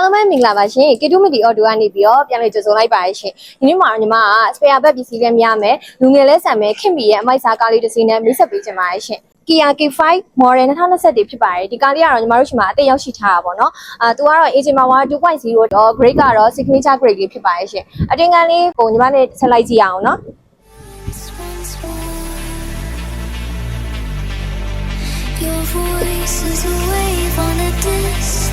အားလုံးပဲမင်္ဂလာပါရှင်ကေတူမီဒီအော်တိုကနေပြီးတော့ပြန်လည်ကြိုဆိုလိုက်ပါရရှင်ဒီနေ့မှာတော့ညီမကစပယ်ဘက်ပစ္စည်းတွေများမယ်လူငယ်လဲဆံမယ်ခင်မီရဲ့အမိုက်စားကားလေးတစ်စီးနဲ့မိတ်ဆက်ပေးချင်ပါရရှင် Kia K5 model 2021ဖြစ်ပါတယ်ဒီကားလေးကတော့ညီမတို့ရှိမှာအတက်ရောက်ရှိထားတာပေါ့နော်အာသူကတော့ Agema 2.0တော့ grade ကတော့ signature grade လေးဖြစ်ပါရဲ့ရှင်အတင်ကန်လေးကိုညီမနဲ့ဆက်လိုက်ကြည့်ရအောင်နော် Your voice is a wave on a distant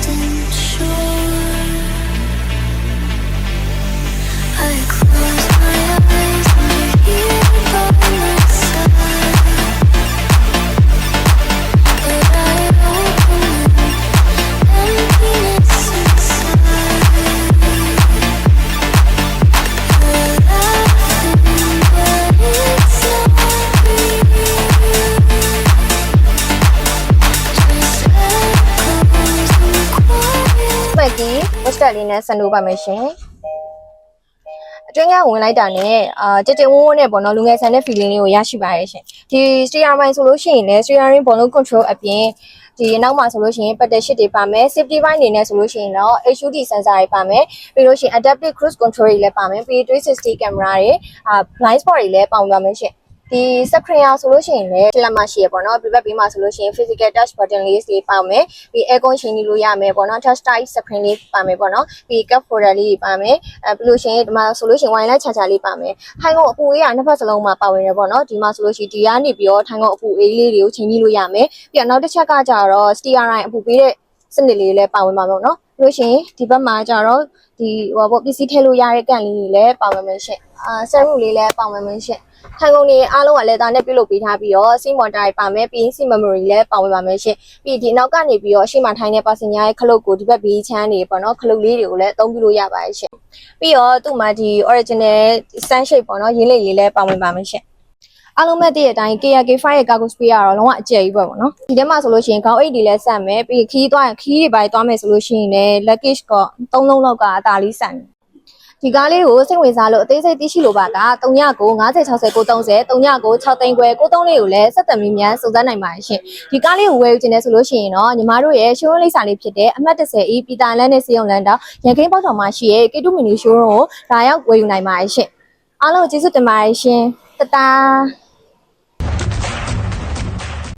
quiet. မှတ်ကီ poster လေးနဲ့ဆက်လို့ပါမယ်ရှင်အတွင်းကဝင်လိုက်တာနဲ့အာကြည်ကြည်ဝန်းဝန်းနဲ့ပေါ့နော်လူငယ်ဆန်တဲ့ feeling လေးကိုရရှိပါရဲ့ရှင်ဒီ steering ပိုင်းဆိုလို့ရှိရင်လည်း steering ဘောလုံး control အပြင်ဒီနောက်မှာဆိုလို့ရှိရင် pedal shift တွေပါမယ် safety ဘိုင်းအနေနဲ့ဆိုလို့ရှိရင်တော့ HUD sensor တွေပါမယ်ပြီးလို့ရှိရင် adaptive cruise control တွေလည်းပါမယ်ပြီး360 camera တွေအာ blind spot တွေလည်းပေါင်ပါမယ်ရှင် ဒီ screen ရဆိုလို့ရှိရင်လည်းလက်မရှိရပေါ့နော်ပြပတ်ပြီးမှဆိုလို့ရှိရင် physical touch button လေးလေးပါမယ်ပြီး aircon ချိန်ကြီးလို့ရမယ်ပေါ့နော် touch type screen လေးပါမယ်ပေါ့နော်ပြီး cup holder လေးပါမယ်အဲပြီးလို့ရှိရင်ဒီမှာဆိုလို့ရှိရင် wireless charger လေးပါမယ်ထိုင်ကုန်အပူအေးကနှစ်ဖက်စလုံးမှာပါဝင်ရပေါ့နော်ဒီမှာဆိုလို့ရှိရင်ဒီကနေပြီးတော့ထိုင်ကုန်အပူအေးလေးတွေကိုချိန်ကြီးလို့ရမယ်ပြီးတော့နောက်တစ်ချက်ကကြတော့ steering အပူပေးတဲ့ စနစ်လေးလည်းပါဝင်ပါမယ်နော်ပြီးလို့ရှိရင်ဒီဘက်မှာကြတော့ဒီဟိုပေါ့ပစ္စည်းထည့်လို့ရတဲ့ကန့်လေးတွေလည်းပါဝင်မယ်ရှင့်အာဆယ်ရုလေးလည်းပါဝင်မယ်ရှင့်ထိုင်ကုန်တွေအားလုံးကလည်းဒါနဲ့ပြုလုပ်ပေးထားပြီးတော့ SIM monitor တွေပါမယ်ပြီး SIM memory လည်းပါဝင်ပါမယ်ရှင်ပြီးဒီနောက်ကနေပြီးတော့အရှိမထိုင်တဲ့ passenger ရဲ့ခလုတ်ကိုဒီဘက်ဘေးချမ်းနေပေါ့နော်ခလုတ်လေးတွေကိုလည်းအသုံးပြုလို့ရပါတယ်ရှင်ပြီးတော့သူ့မှာဒီ original sun shape ပေါ့နော်ရင်းလေးလေးလည်းပါဝင်ပါမယ်ရှင် အားလုံးမဲ့တည့်တဲ့အတိုင်း KRK5 ရဲ့ cargo space ကတော့လုံးဝအကျယ်ကြီးပဲပေါ့နော်ဒီထဲမှာဆိုလို့ရှိရင်ခေါင်းအိတ်တွေလည်းဆက်မယ်ပြီးခီးသွားရင်ခီးတွေပါသွားမယ်ဆိုလို့ရှိရင်လည်း luggage က၃လုံးလောက်ကအသာလေးဆန်တယ်ဒီကားလေးကိုစိတ်ဝင်စားလို့အသေးစိတ်သိရှိလိုပါက3990 60 930 39 6သိန်းခွဲ93လေးကိုလည်းဆက်သွယ်မိမြန်စုံစမ်းနိုင်ပါတယ်ရှင်ဒီကားလေးကိုဝယ်ယူခြင်းနဲ့ဆိုလို့ရှိရင်တော့ညီမတို့ရဲ့ showroom လိပ်စာလေးဖြစ်တဲ့အမှတ်30 E ပီတာလန်နဲ့စေယုံလန်တောင်ရန်ကင်းပေါက်တော်မှာရှိရဲ့ K2 mini showroom ကိုဒါရောက်ဝယ်ယူနိုင်ပါတယ်ရှင်အားလုံးကျေးဇူးတင်ပါတယ်ရှင်တတား